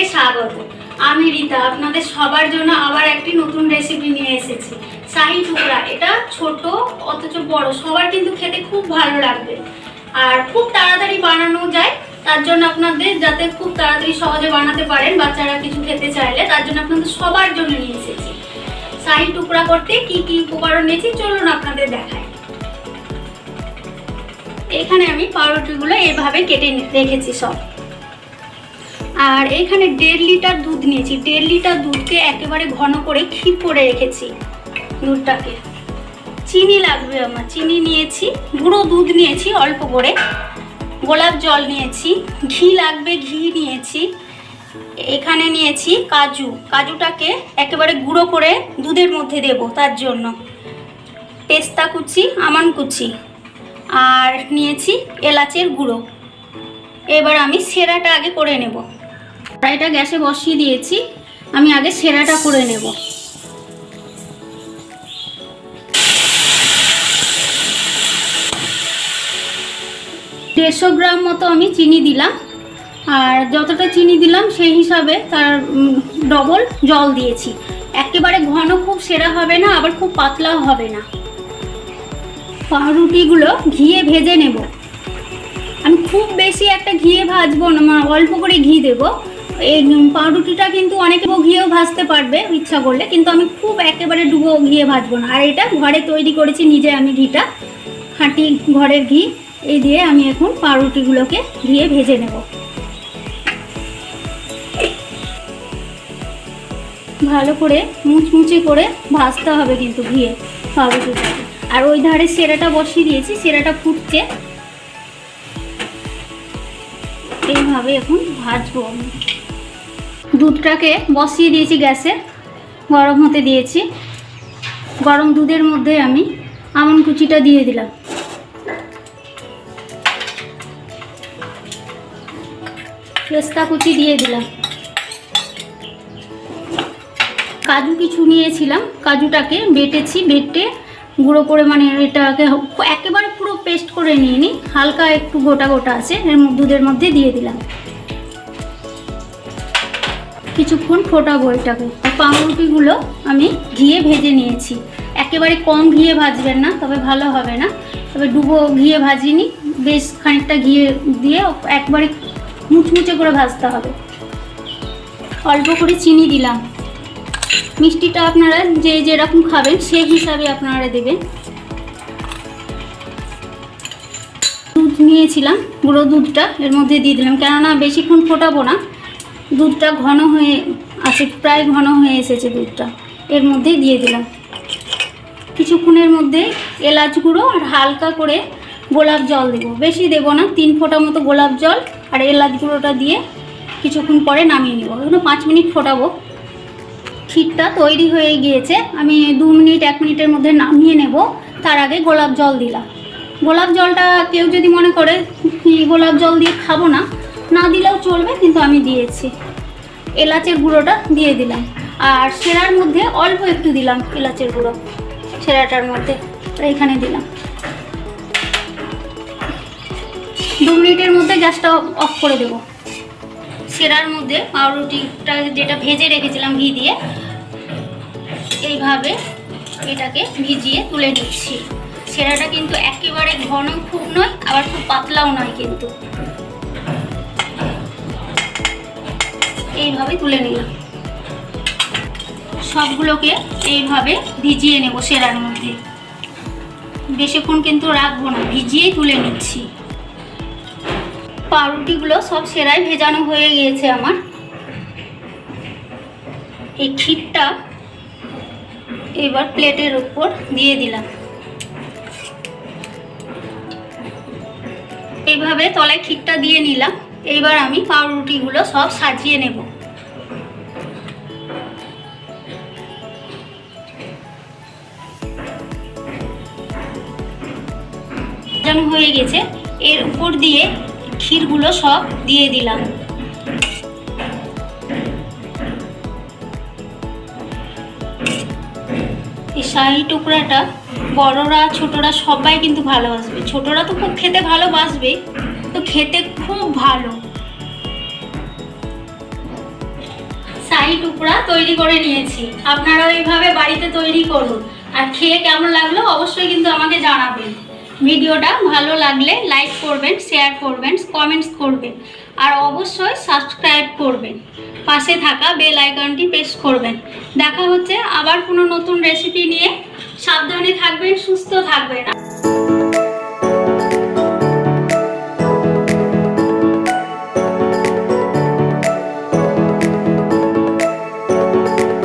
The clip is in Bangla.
সবাইকে স্বাগত। আমি রীতা, আপনাদের সবার জন্য আবার একটি নতুন রেসিপি নিয়ে এসেছি। শাহি টুকরা, এটা ছোট, অথচ বড়, সবার কিন্তু খেতে খুব ভালো লাগবে। আর খুব তাড়াতাড়ি বানানো যায়, তার জন্য আপনাদের যাতে খুব তাড়াতাড়ি সহজে বানাতে পারেন, বাচ্চারা কিছু খেতে চাইলে, তার জন্য আপনাদের সবার জন্য নিয়ে এসেছি। শাহি টুকরা করতে কি কি উপকরণ নিয়েছি, চলুন আপনাদের দেখাই। এখানে আমি পাউরুটিগুলো এভাবে কেটে রেখেছি সব। আর এখানে দেড় লিটার দুধ নিয়েছি। দেড় লিটার দুধকে একেবারে ঘন করে ক্ষীর করে রেখেছি দুধটাকে। চিনি লাগবে আমার। চিনি নিয়েছি, গুঁড়ো দুধ নিয়েছি অল্প করে। গোলাপ জল নিয়েছি, ঘি লাগবে, ঘি নিয়েছি। এখানে নিয়েছি কাজু। কাজুটাকে একেবারে গুঁড়ো করে দুধের মধ্যে দেব তার জন্য। পেস্তা কুচি, আমান কুচি। আর নিয়েছি এলাচের গুঁড়ো। এবার আমি সেরাটা আগে করে নেব। কড়াইটা গ্যাসে বসিয়ে দিয়েছি। আমি আগে সেরাটা করে নেব। দেড়শো গ্রাম মতো আমি চিনি দিলাম। আর যতটা চিনি দিলাম সেই হিসাবে তার ডবল জল দিয়েছি। একেবারে ঘন খুব সেরা হবে না, আবার খুব পাতলাও হবে না। পাউরুটিগুলো ঘিয়ে ভেজে নেব। আমি খুব বেশি একটা ঘিয়ে ভাজবো না মানে অল্প করে ঘি দেবো। এই পাউরুটিটা কিন্তু অনেকে ঘিয়েও ভাজতে পারবে, ইচ্ছা করলে, কিন্তু আমি খুব একেবারে ডুবো ঘিয়ে ভাজবো না। আর এটা ঘরে তৈরি করেছি নিজে আমি ঘিটা। খাঁটি ঘরের ঘি, এই দিয়ে আমি এখন পাউরুটিগুলোকে ঘিয়ে ভেজে নেব। ভালো করে মুচমুচে করে ভাজতে হবে কিন্তু ঘিয়ে পাউরুটিটাকে। আর ওই ধারে সেরাটা বসিয়ে দিয়েছি, সেরাটা ফুটছে। এইভাবে এখন ভাজবো আমি। দুধটাকে বসিয়ে দিয়েছি গ্যাসে, গরম হতে দিয়েছি। গরম দুধের মধ্যে আমি আমন কুচিটা দিয়ে দিলাম। পেস্তা কুচি দিয়ে দিলাম। কাজু কিছু নিয়েছিলাম, কাজুটাকে বেটেছি, বেটে গুঁড়ো করে মানে এটাকে একেবারে পুরো পেস্ট করে নিয়ে নিই হালকা একটু গোটা গোটা আছে, এর দুধের মধ্যে দিয়ে দিলাম। কিছুক্ষণ ফোটাবো এটাকে। পাউরুটিগুলো আমি ঘিয়ে ভেজে নিয়েছি। একেবারে কম ঘিয়ে ভাজবেন না, তবে ভালো হবে না। তবে ডুবো ঘিয়ে ভাজিনি, বেশ খানিকটা ঘিয়ে দিয়ে একবারে মুচমুচে করে ভাজতে হবে। অল্প করে চিনি দিলাম। মিষ্টিটা আপনারা যে যেরকম খাবেন, সেই হিসাবে আপনারা দেবেন। দুধ নিয়েছিলাম, গুঁড়ো দুধটা এর মধ্যে দিয়ে দিলাম। কেননা বেশিক্ষণ ফোটাবো না দুধটা ঘন হয়ে আছে, প্রায় ঘন হয়ে এসেছে দুধটা। এর মধ্যেই দিয়ে দিলাম। কিছুক্ষণের মধ্যে এলাচ গুঁড়ো আর হালকা করে গোলাপ জল দেবো। বেশি দেবো না, তিন ফোঁটা মতো গোলাপ জল আর এলাচ গুঁড়োটা দিয়ে কিছুক্ষণ পরে নামিয়ে নেব। এগুলো পাঁচ মিনিট ফোটাবো। ক্ষীরটা তৈরি হয়ে গিয়েছে। আমি দু মিনিট, এক মিনিটের মধ্যে নামিয়ে নেব। তার আগে গোলাপ জল দিলাম। গোলাপ জলটা কেউ যদি মনে করে গোলাপ জল দিয়ে খাব না না দিলেও চলবে, কিন্তু আমি দিয়েছি। এলাচের গুঁড়োটা দিয়ে দিলাম। আর সেরার মধ্যে অল্প একটু দিলাম এলাচের গুঁড়ো। সেরাটার মধ্যে এখানে দিলাম। দু মিনিটের মধ্যে গ্যাসটা অফ করে দেবো। সেরার মধ্যে পাউরুটিটা যেটা ভেজে রেখেছিলাম ঘি দিয়ে, এইভাবে এটাকে ভিজিয়ে তুলে নিচ্ছি। সেরাটা কিন্তু একেবারে ঘন খুব নয়, আবার খুব পাতলাও নয় কিন্তু। এইভাবে তুলে নিলাম। সবগুলোকে এইভাবে ভিজিয়ে নেব সেরার মধ্যে। বেশিক্ষণ কিন্তু রাখব না ভিজিয়েই তুলে নিচ্ছি। পাউরুটিগুলো সব সেরাই ভেজানো হয়ে গিয়েছে আমার। এই ক্ষীরটা এবার প্লেটের উপর দিয়ে দিলাম। এইভাবে তলায় ক্ষীরটা দিয়ে নিলাম। এইবার আমি পাউরুটিগুলো সব সাজিয়ে নেব। সাজানো হয়ে গেছে। এর উপর দিয়ে ক্ষীরগুলো সব দিয়ে দিলাম। এই শাহি টুকরাটা বড়রা, ছোটরা সবাই কিন্তু ভালোবাসবে। ছোটরা তো খুব খেতে ভালোবাসবে। তো খেতে খুব ভালো। শাহি টুকরা তৈরি করে নিয়েছি। আপনারা এইভাবে বাড়িতে তৈরি করুন। আর খেয়ে কেমন লাগল অবশ্যই কিন্তু আমাকে জানাবেন। ভিডিওটা ভালো লাগলে লাইক করবেন, শেয়ার করবেন কমেন্টস করবেন। আর অবশ্যই সাবস্ক্রাইব করবেন। পাশে থাকা বেল আইকনটি প্রেস করবেন। দেখা হচ্ছে আবার কোনো নতুন রেসিপি নিয়ে। সাবধানে থাকবেন, সুস্থ থাকবেন।